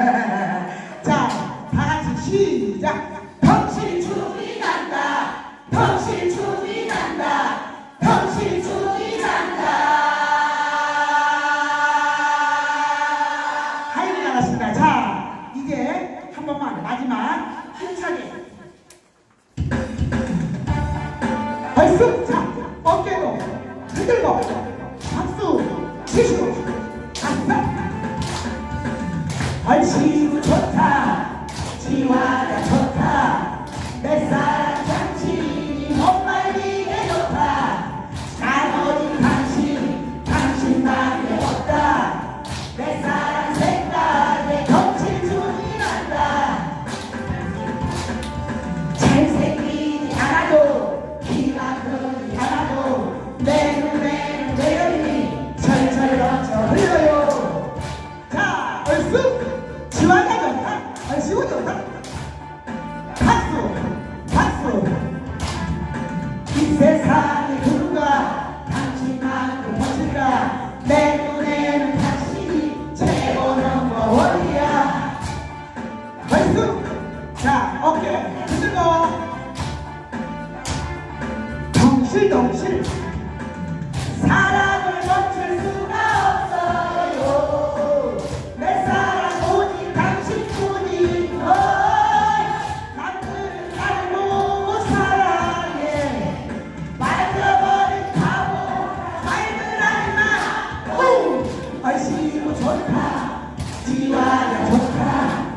자, 다 같이 시작. 덩실 춤이 난다. 덩실 춤이 난다. 덩실 춤이 난다. 하이브 나갔습니다. 자, 이제 한 번만 마지막 힘차게. 벌써 자, 어깨로 흔들고 박수 치시고. 얼씨구 좋다. 지화가 좋다. 내 사랑 장친이 못 말리게 좋다. 나머지 당신 당신밖에 없다. 내 사랑 생각에 덩칠줄이 난다. 잘생기지 않아도 키가 크지 않아도 내 눈에는 매력이 철철 넘쳐 흘러요. 자, 얼쑤! 이 세상에 누가 당신만큼 멋질까? 내 눈에는 당신이 최고 넘버 원이야? 얼쑤! 자, 어깨 흔들고. 덩실덩실. 사랑 얼씨구 좋다 지화가 좋다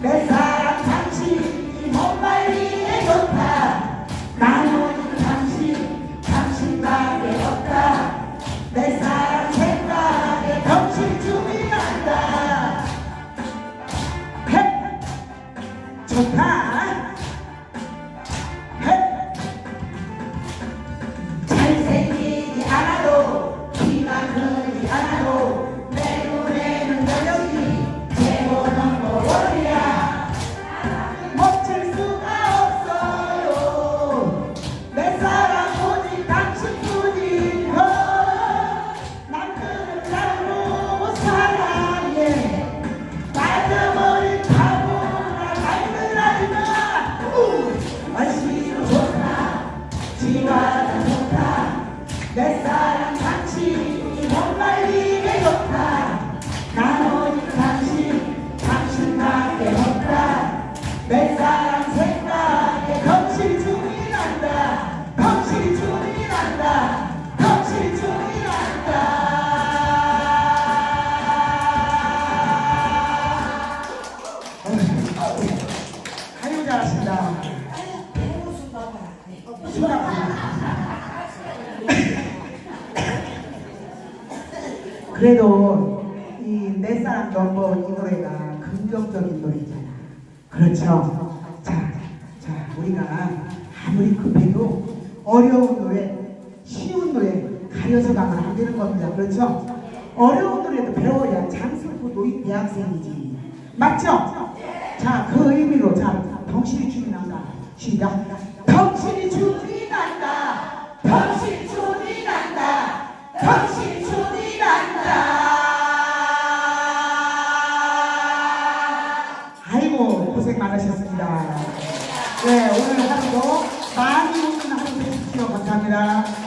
내 사랑 당신이 못 말리게 좋다. 난 오직 당신 당신 밖에 없다. 내 사랑 생각에 덩실춤이 난다. 헷 좋다 내 사랑 당신이 못 말리게 좋다. 난 오직 당신 당신밖에 없다. 내 사랑 생각에 덩실춤이 난다. 덩실춤이 난다. 덩실춤이 난다. 아유 잘하신다 그래도 이 내 사랑 넘버 이 노래가 긍정적인 노래잖아. 그렇죠. 자, 자 우리가 아무리 급해도 어려운 노래, 쉬운 노래 가려서 가면 안 되는 겁니다. 그렇죠? 어려운 노래도 배워야 장수고 노인 대학생이지. 맞죠? 자, 그 의미로 자, 덩실이 춤이 난다. 시작. 고생하셨습니다. 네, 오늘 하루도 많이 웃는 하루 되십시오. 감사합니다.